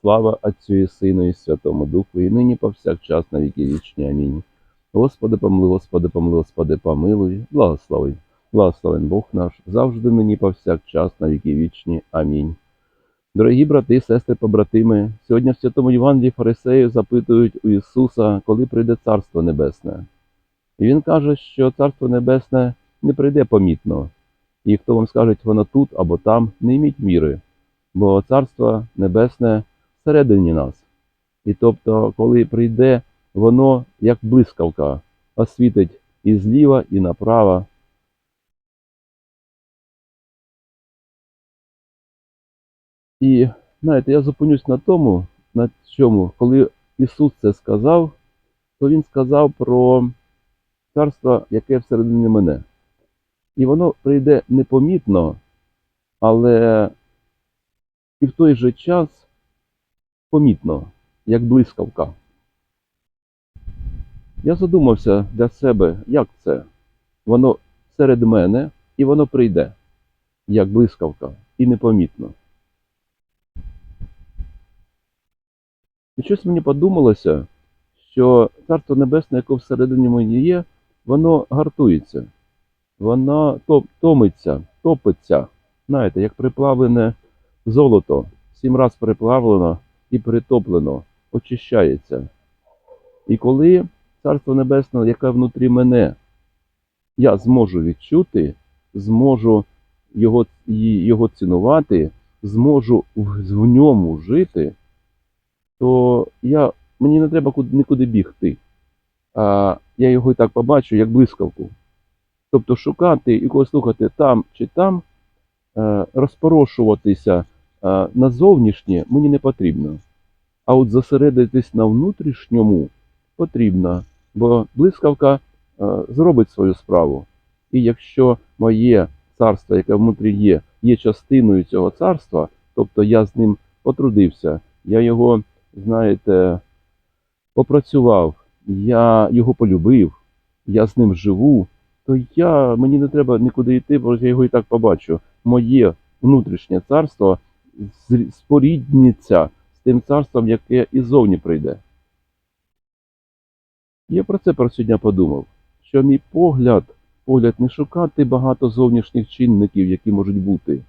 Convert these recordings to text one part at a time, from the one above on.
Слава Отцю і Сину і Святому Духу, і нині повсякчас на віки вічні. Амінь. Господи, помилуй, Господи, помилуй, Господи, помилуй, благослови. Благословен Бог наш, завжди нині повсякчас на віки вічні. Амінь. Дорогі брати, сестри, побратими, сьогодні в Святому Євангелії фарисеї запитують у Ісуса, коли прийде Царство Небесне. І Він каже, що Царство Небесне не прийде помітно. І хто вам скаже, воно тут або там, не йміть міри, бо Царство Небесне всередині нас. І тобто, коли прийде, воно як блискавка освітить і зліва, і направо. І знаєте, я зупинюсь на тому, на чому, коли Ісус це сказав, то Він сказав про царство, яке всередині мене. І воно прийде непомітно, але і в той же час помітно, як блискавка. Я задумався для себе, як це. Воно серед мене і воно прийде, як блискавка, і непомітно. І щось мені подумалося, що Царство Небесне, яке всередині мені є, воно гартується, воно то- томиться, топиться, знаєте, як приплавлене золото, сім раз приплавлено і притоплено, очищається. І коли Царство Небесне, яке внутрі мене, я зможу відчути, зможу його, його цінувати, зможу в, в ньому жити, то я, мені не треба куди, нікуди бігти. А я його і так побачу, як блискавку. Тобто шукати і когось слухати там чи там, е, розпорошуватися на зовнішнє мені не потрібно. А от зосередитись на внутрішньому потрібно, бо блискавка зробить свою справу. І якщо моє царство, яке внутрі є, є частиною цього царства, тобто я з ним потрудився, я його, знаєте, попрацював, я його полюбив, я з ним живу, то я, мені не треба нікуди йти, бо я його і так побачу. Моє внутрішнє царство спорідниться з тим царством, яке і зовні прийде. Я про це про сьогодні подумав, що мій погляд, погляд не шукати багато зовнішніх чинників, які можуть бути.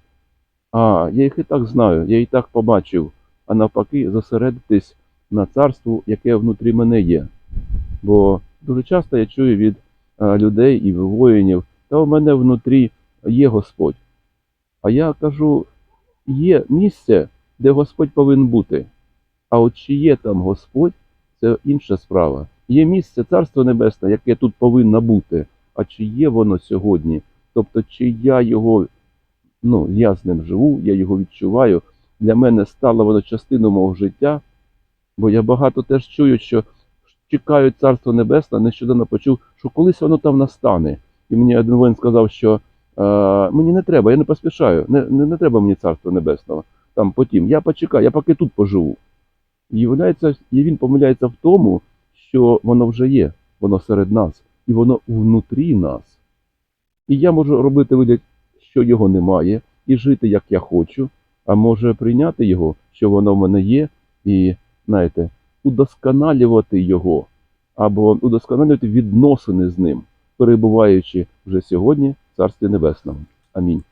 А я їх і так знаю, я і так побачив, а навпаки, зосередитись на царству, яке внутрі мене є. Бо дуже часто я чую від людей і воїнів, та у мене внутрі є Господь. А я кажу, є місце, де Господь повинен бути. А от чи є там Господь, це інша справа. Є місце Царство Небесне, яке тут повинно бути. А чи є воно сьогодні? Тобто, чи я його, ну, я з ним живу, я його відчуваю. Для мене стало воно частиною мого життя, бо я багато теж чую, що чекають Царство Небесне, нещодавно почув, що колись воно там настане. І мені один воїн сказав, що мені не треба, я не поспішаю, не, не, не треба мені Царство Небесного. Там потім. Я почекаю, я поки тут поживу. І він помиляється в тому, що воно вже є, воно серед нас, і воно внутрі нас. І я можу робити вигляд, що його немає, і жити, як я хочу, а може прийняти його, що воно в мене є, і, знаєте, удосконалювати його, або удосконалювати відносини з ним, перебуваючи вже сьогодні Царстві Небесному. Амінь.